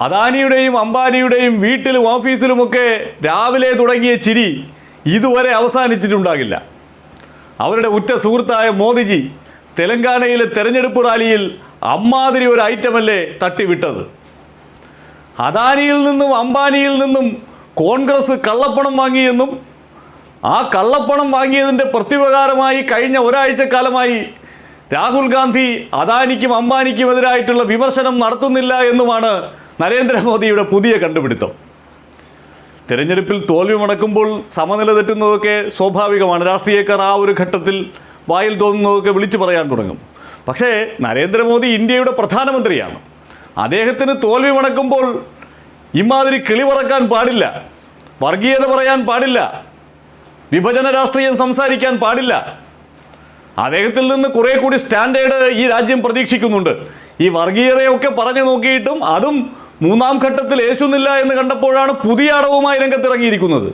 അദാനിയുടെയും അംബാനിയുടെയും വീട്ടിലും ഓഫീസിലുമൊക്കെ രാവിലെ തുടങ്ങിയ ചിരി ഇതുവരെ അവസാനിച്ചിട്ടുണ്ടാകില്ല. അവരുടെ ഉറ്റ സുഹൃത്തായ മോദിജി തെലങ്കാനയിലെ തെരഞ്ഞെടുപ്പ് റാലിയിൽ അമ്മാതിരി ഒരു ഐറ്റമല്ലേ തട്ടിവിട്ടത്. അദാനിയിൽ നിന്നും അംബാനിയിൽ നിന്നും കോൺഗ്രസ് കള്ളപ്പണം വാങ്ങിയെന്നും ആ കള്ളപ്പണം വാങ്ങിയതിന്റെ പ്രത്യുപകാരമായി കഴിഞ്ഞ ഒരാഴ്ചക്കാലമായി രാഹുൽ ഗാന്ധി അദാനിക്കും അംബാനിക്കും എതിരായിട്ടുള്ള വിമർശനം നടത്തുന്നില്ല എന്നുമാണ് നരേന്ദ്രമോദിയുടെ പുതിയ കണ്ടുപിടുത്തം. തിരഞ്ഞെടുപ്പിൽ തോൽവി മുടക്കുമ്പോൾ സമനില തെറ്റുന്നതൊക്കെ സ്വാഭാവികമാണ്. രാഷ്ട്രീയക്കാർ ആ ഒരു ഘട്ടത്തിൽ വായിൽ തോന്നുന്നതൊക്കെ വിളിച്ചു പറയാൻ തുടങ്ങും. പക്ഷേ നരേന്ദ്രമോദി ഇന്ത്യയുടെ പ്രധാനമന്ത്രിയാണ്. അദ്ദേഹത്തിന് തോൽവി മുടക്കുമ്പോൾ ഇമാതിരി കിളി പറക്കാൻ പാടില്ല. വർഗീയത പറയാൻ പാടില്ല. വിഭജന രാഷ്ട്രീയം സംസാരിക്കാൻ പാടില്ല. അദ്ദേഹത്തിൽ നിന്ന് കുറെ കൂടി സ്റ്റാൻഡേർഡ് ഈ രാജ്യം പ്രതീക്ഷിക്കുന്നുണ്ട്. ഈ വർഗീയതയൊക്കെ പറഞ്ഞു നോക്കിയിട്ടും അതും മൂന്നാം ഘട്ടത്തിൽ യേശുന്നില്ല എന്ന് കണ്ടപ്പോഴാണ് പുതിയ അടവുമായി രംഗത്തിറങ്ങിയിരിക്കുന്നത്.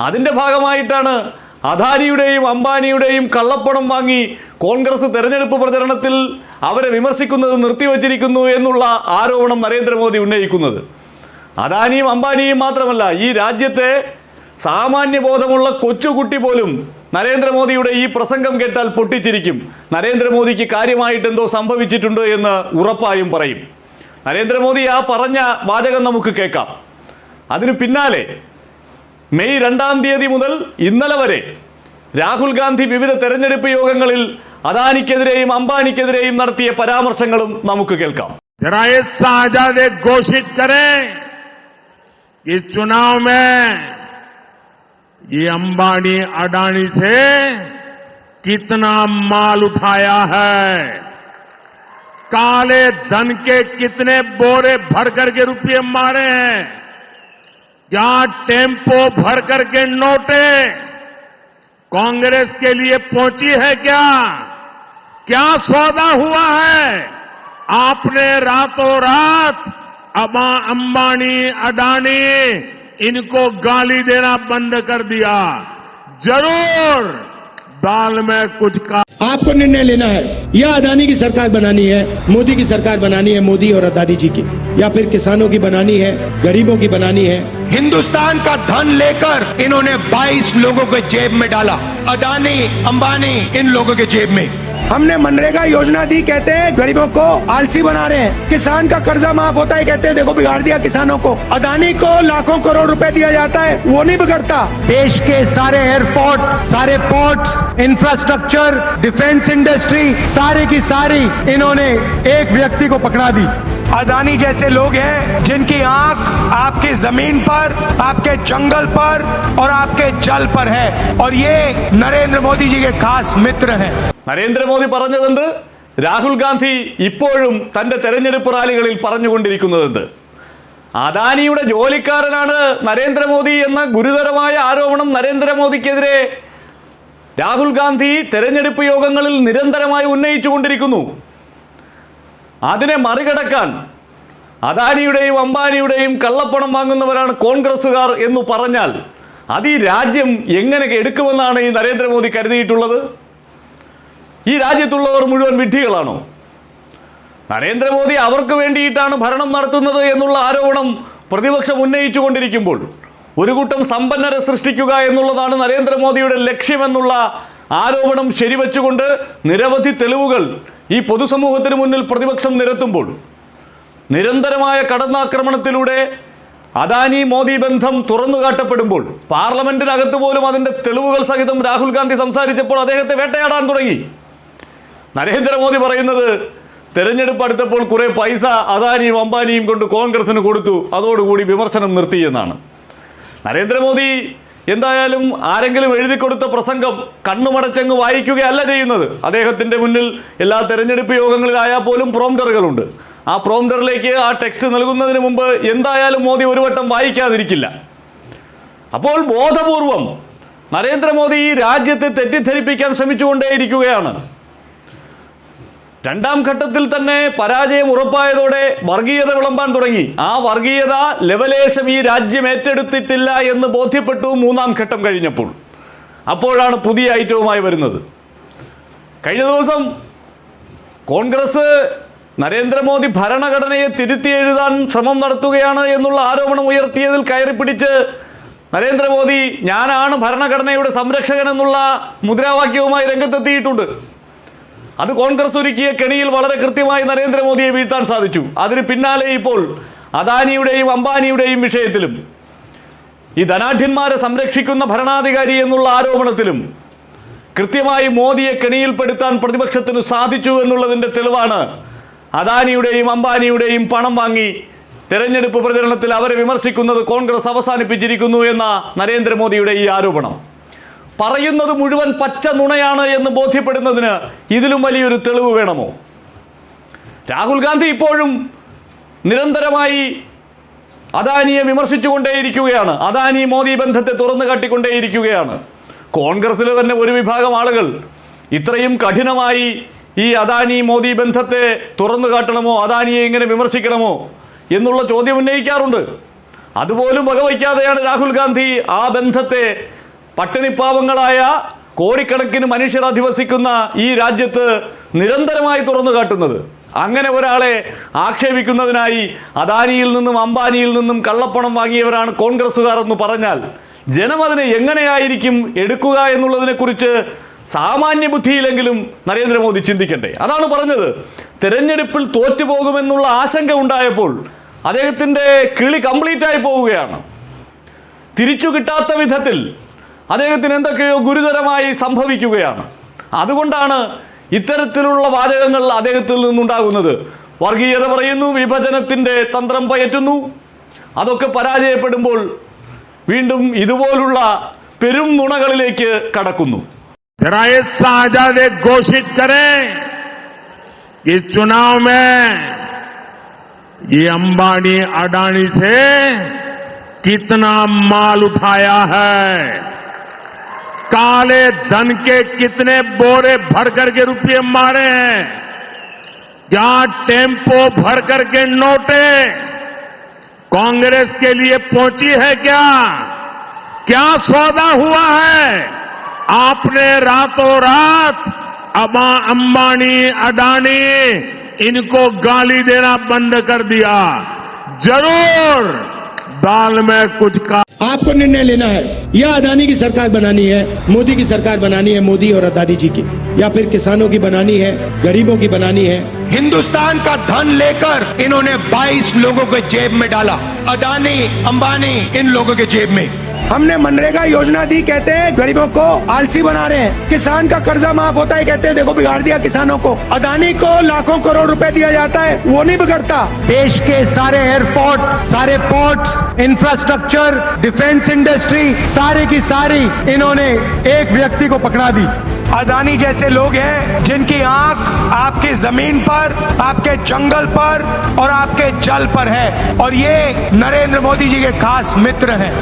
അതിന്റെ ഭാഗമായിട്ടാണ് അദാനിയുടെയും അംബാനിയുടെയും കള്ളപ്പണം വാങ്ങി കോൺഗ്രസ് തെരഞ്ഞെടുപ്പ് പ്രചരണത്തിൽ അവരെ വിമർശിക്കുന്നത് നിർത്തിവച്ചിരിക്കുന്നു എന്നുള്ള ആരോപണം നരേന്ദ്രമോദി ഉന്നയിക്കുന്നത്. അദാനിയും അംബാനിയും മാത്രമല്ല ഈ രാജ്യത്തെ സാമാന്യബോധമുള്ള കൊച്ചുകുട്ടി പോലും നരേന്ദ്രമോദിയുടെ ഈ പ്രസംഗം കേട്ടാൽ പൊട്ടിച്ചിരിക്കും. നരേന്ദ്രമോദിക്ക് കാര്യമായിട്ടെന്തോ സംഭവിച്ചിട്ടുണ്ട് എന്ന് ഉറപ്പായും പറയും. നരേന്ദ്രമോദി ആ പറഞ്ഞ വാചകം നമുക്ക് കേൾക്കാം അതിനു പിന്നാലെ മെയ് രണ്ടാം തീയതി മുതൽ ഇന്നലെ വരെ രാഹുൽ ഗാന്ധി വിവിധ തെരഞ്ഞെടുപ്പ് യോഗങ്ങളിൽ അദാനിക്കെതിരെയും അംബാനിക്കെതിരെയും നടത്തിയ പരാമർശങ്ങളും നമുക്ക് കേൾക്കാം जरा ये साझाद एक घोषित करें कि इस चुनाव में ये अंबानी अडानी से कितना माल उठाया है काले धन के कितने बोरे भर करके रुपये मारे हैं? क्या टेंपो भर करके नोटे कांग्रेस के लिए पहुँची है क्या? क्या सौदा हुआ है? आपने रातों रात अबा अंबानी, अडानी इनको गाली देना बंद कर दिया। ज़रूर! दाल में कुछ का आपको निर्णय लेना है। या अदानी की सरकार बनानी है मोदी की सरकार बनानी है मोदी और अदानी जी की। या फिर किसानों की बनानी है गरीबों की बनानी है। हिंदुस्तान का धन लेकर इन्होंने 22 लोगों के जेब में डाला। अदानी अंबानी इन लोगों के जेब में। हमने मनरेगा योजना दी, कहते हैं, गरीबों को आलसी बना रहे हैं। किसान का कर्जा माफ़ होता है, कहते हैं, देखो, बिगाड़ दिया किसानों को। अदानी को लाखों करोड़ रुपए दिया जाता है, वो नहीं बिगड़ता। देश के सारे एयरपोर्ट, सारे पोर्ट इंफ्रास्ट्रक्चर डिफेंस इंडस्ट्री सारी की सारी, इन्होंने एक व्यक्ति को पकड़ा दी। अदानी जैसे लोग हैं जिनकी आंख आपकी जमीन पर आपके जंगल पर और आपके जल पर है और ये नरेंद्र मोदी जी के खास मित्र हैं നരേന്ദ്രമോദി പറഞ്ഞതെന്ത് രാഹുൽ ഗാന്ധി ഇപ്പോഴും തൻ്റെ തെരഞ്ഞെടുപ്പ് റാലികളിൽ പറഞ്ഞുകൊണ്ടിരിക്കുന്നതെന്ത് അദാനിയുടെ ജോലിക്കാരനാണ് നരേന്ദ്രമോദി എന്ന ഗുരുതരമായ ആരോപണം നരേന്ദ്രമോദിക്കെതിരെ രാഹുൽ ഗാന്ധി തെരഞ്ഞെടുപ്പ് യോഗങ്ങളിൽ നിരന്തരമായി ഉന്നയിച്ചുകൊണ്ടിരിക്കുന്നു അതിനെ മറികടക്കാൻ അദാനിയുടെയും അംബാനിയുടെയും കള്ളപ്പണം വാങ്ങുന്നവരാണ് കോൺഗ്രസ്സുകാർ എന്ന് പറഞ്ഞാൽ അത് ഈ രാജ്യം എങ്ങനെ എടുക്കുമെന്നാണ് ഈ നരേന്ദ്രമോദി കരുതിയിട്ടുള്ളത്? ഈ രാജ്യത്തുള്ളവർ മുഴുവൻ വിഡ്ഢികളാണോ? നരേന്ദ്രമോദി അവർക്ക് വേണ്ടിയിട്ടാണ് ഭരണം നടത്തുന്നത് എന്നുള്ള ആരോപണം പ്രതിപക്ഷം ഉന്നയിച്ചു കൊണ്ടിരിക്കുമ്പോൾ ഒരു കൂട്ടം സമ്പന്നരെ സൃഷ്ടിക്കുക എന്നുള്ളതാണ് നരേന്ദ്രമോദിയുടെ ലക്ഷ്യമെന്നുള്ള ആരോപണം ശരിവച്ചുകൊണ്ട് നിരവധി തെളിവുകൾ ഈ പൊതുസമൂഹത്തിന് മുന്നിൽ പ്രതിപക്ഷം നിരത്തുമ്പോൾ നിരന്തരമായ കടന്നാക്രമണത്തിലൂടെ അദാനി മോദി ബന്ധം തുറന്നു കാട്ടപ്പെടുമ്പോൾ പാർലമെന്റിനകത്ത് പോലും അതിന്റെ തെളിവുകൾ സഹിതം രാഹുൽ ഗാന്ധി സംസാരിച്ചപ്പോൾ അദ്ദേഹത്തെ വേട്ടയാടാൻ തുടങ്ങി. നരേന്ദ്രമോദി പറയുന്നത് തെരഞ്ഞെടുപ്പ് അടുത്തപ്പോൾ കുറേ പൈസ അദാനിയും അംബാനിയും കൊണ്ട് കോൺഗ്രസിന് കൊടുത്തു. അതോടുകൂടി വിമർശനം നിർത്തി എന്നാണ്. നരേന്ദ്രമോദി എന്തായാലും ആരെങ്കിലും എഴുതി കൊടുത്ത പ്രസംഗം കണ്ണുമടച്ചങ്ങ് വായിക്കുകയല്ല ചെയ്യുന്നത്. അദ്ദേഹത്തിന്റെ മുന്നിൽ എല്ലാ തെരഞ്ഞെടുപ്പ് യോഗങ്ങളിലായാൽ പോലും പ്രോംറ്ററുകളുണ്ട് ആ പ്രോംറ്ററിലേക്ക് ആ ടെക്സ്റ്റ് നൽകുന്നതിന് മുമ്പ് എന്തായാലും മോദി ഒരു വട്ടം വായിക്കാതിരിക്കില്ല. അപ്പോൾ ബോധപൂർവം നരേന്ദ്രമോദി ഈ രാജ്യത്തെ തെറ്റിദ്ധരിപ്പിക്കാൻ ശ്രമിച്ചുകൊണ്ടേയിരിക്കുകയാണ്. രണ്ടാം ഘട്ടത്തിൽ തന്നെ പരാജയം ഉറപ്പായതോടെ വർഗീയത വിളമ്പാൻ തുടങ്ങി. ആ വർഗീയത ലെവലേശം ഈ രാജ്യം ഏറ്റെടുത്തിട്ടില്ല എന്ന് ബോധ്യപ്പെട്ടു മൂന്നാം ഘട്ടം കഴിഞ്ഞപ്പോൾ. അപ്പോഴാണ് പുതിയ ഐറ്റവുമായി വരുന്നത്. കഴിഞ്ഞ ദിവസം കോൺഗ്രസ് നരേന്ദ്രമോദി ഭരണഘടനയെ തിരുത്തി എഴുതാൻ ശ്രമം നടത്തുകയാണ് എന്നുള്ള ആരോപണം ഉയർത്തിയതിൽ കയറിപ്പിടിച്ച് നരേന്ദ്രമോദി ഞാനാണ് ഭരണഘടനയുടെ സംരക്ഷകൻ എന്നുള്ള മുദ്രാവാക്യവുമായി രംഗത്തെത്തിയിട്ടുണ്ട്. അത് കോൺഗ്രസ് ഒരുക്കിയ കെണിയിൽ വളരെ കൃത്യമായി നരേന്ദ്രമോദിയെ വീഴ്ത്താൻ സാധിച്ചു. അതിന് പിന്നാലെ ഇപ്പോൾ അദാനിയുടെയും അംബാനിയുടെയും വിഷയത്തിലും ഈ ധനാഢ്യന്മാരെ സംരക്ഷിക്കുന്ന ഭരണാധികാരി എന്നുള്ള ആരോപണത്തിലും കൃത്യമായി മോദിയെ കെണിയിൽപ്പെടുത്താൻ പ്രതിപക്ഷത്തിന് സാധിച്ചു എന്നുള്ളതിന്റെ തെളിവാണ് അദാനിയുടെയും അംബാനിയുടെയും പണം വാങ്ങി തെരഞ്ഞെടുപ്പ് പ്രചരണത്തിൽ അവരെ വിമർശിക്കുന്നത് കോൺഗ്രസ് അവസാനിപ്പിച്ചിരിക്കുന്നു എന്ന നരേന്ദ്രമോദിയുടെ ഈ ആരോപണം. പറയുന്നത് മുഴുവൻ പച്ച നുണയാണ് എന്ന് ബോധ്യപ്പെടുന്നതിന് ഇതിലും വലിയൊരു തെളിവ് വേണമോ? രാഹുൽ ഗാന്ധി ഇപ്പോഴും നിരന്തരമായി അദാനിയെ വിമർശിച്ചുകൊണ്ടേയിരിക്കുകയാണ്. അദാനി മോദി ബന്ധത്തെ തുറന്നു കാട്ടിക്കൊണ്ടേയിരിക്കുകയാണ്. കോൺഗ്രസ്സിലെ തന്നെ ഒരു വിഭാഗം ആളുകൾ ഇത്രയും കഠിനമായി ഈ അദാനി മോദി ബന്ധത്തെ തുറന്നു കാട്ടണമോ അദാനിയെ ഇങ്ങനെ വിമർശിക്കണമോ എന്നുള്ള ചോദ്യം ഉന്നയിക്കാറുണ്ട്. അതുപോലും വകവയ്ക്കാതെയാണ് രാഹുൽ ഗാന്ധി ആ ബന്ധത്തെ പട്ടിണിപ്പാവങ്ങളായ കോടിക്കണക്കിന് മനുഷ്യർ അധിവസിക്കുന്ന ഈ രാജ്യത്ത് നിരന്തരമായി തുറന്നു കാട്ടുന്നത്. അങ്ങനെ ഒരാളെ ആക്ഷേപിക്കുന്നതിനായി അദാനിയിൽ നിന്നും അംബാനിയിൽ നിന്നും കള്ളപ്പണം വാങ്ങിയവരാണ് കോൺഗ്രസ്സുകാർ എന്ന് പറഞ്ഞാൽ ജനം അതിനെ എങ്ങനെയായിരിക്കും എടുക്കുക എന്നുള്ളതിനെക്കുറിച്ച് സാമാന്യ ബുദ്ധിയിലെങ്കിലും നരേന്ദ്രമോദി ചിന്തിക്കണ്ടേ അതാണ് പറഞ്ഞത്. തെരഞ്ഞെടുപ്പിൽ തോറ്റുപോകുമെന്നുള്ള ആശങ്ക ഉണ്ടായപ്പോൾ അദ്ദേഹത്തിന്റെ കിളി കംപ്ലീറ്റ് ആയി പോവുകയാണ്. തിരിച്ചു കിട്ടാത്ത വിധത്തിൽ അദ്ദേഹത്തിന് എന്തൊക്കെയോ ഗുരുതരമായി സംഭവിക്കുകയാണ് അതുകൊണ്ടാണ് ഇത്തരത്തിലുള്ള വാചകങ്ങൾ അദ്ദേഹത്തിൽ നിന്നുണ്ടാകുന്നത് വർഗീയത പറയുന്നു വിഭജനത്തിൻ്റെ തന്ത്രം പയറ്റുന്നു അതൊക്കെ പരാജയപ്പെടുമ്പോൾ വീണ്ടും ഇതുപോലുള്ള പെരും നുണകളിലേക്ക് കടക്കുന്നു जरा ये साझाद एक घोषित करें कि इस चुनाव में ये अंबानी अडानी से कितना माल उठाया है काले धन के कितने बोरे भर करके रुपये मारे हैं? जहाँ टेंपो भर करके नोटे कांग्रेस के लिए पहुँची है क्या? क्या सौदा हुआ है? आपने रातों रात अबा अंबानी, अडानी इनको गाली देना बंद कर दिया। ज़रूर! दाल में कुछ का आपको निर्णय लेना है। या अदानी की सरकार बनानी है मोदी की सरकार बनानी है मोदी और अदानी जी की। या फिर किसानों की बनानी है गरीबों की बनानी है। हिंदुस्तान का धन लेकर इन्होंने 22 लोगों के जेब में डाला। अदानी अंबानी इन लोगों के जेब में। हमने मनरेगा योजना दी कहते हैं गरीबों को आलसी बना रहे हैं। किसान का कर्जा माफ़ होता है कहते हैं देखो बिगाड़ दिया किसानों को। अदानी को लाखों करोड़ रुपए दिया जाता है वो नहीं बिगड़ता। देश के सारे एयरपोर्ट सारे पोर्ट इंफ्रास्ट्रक्चर डिफेंस इंडस्ट्री सारी की सारी इन्होंने एक व्यक्ति को पकड़ा दी। अदानी जैसे लोग हैं जिनकी आँख आपकी ज़मीन पर आपके जंगल पर और आपके जल पर है। और ये नरेंद्र मोदी जी के खास मित्र हैं।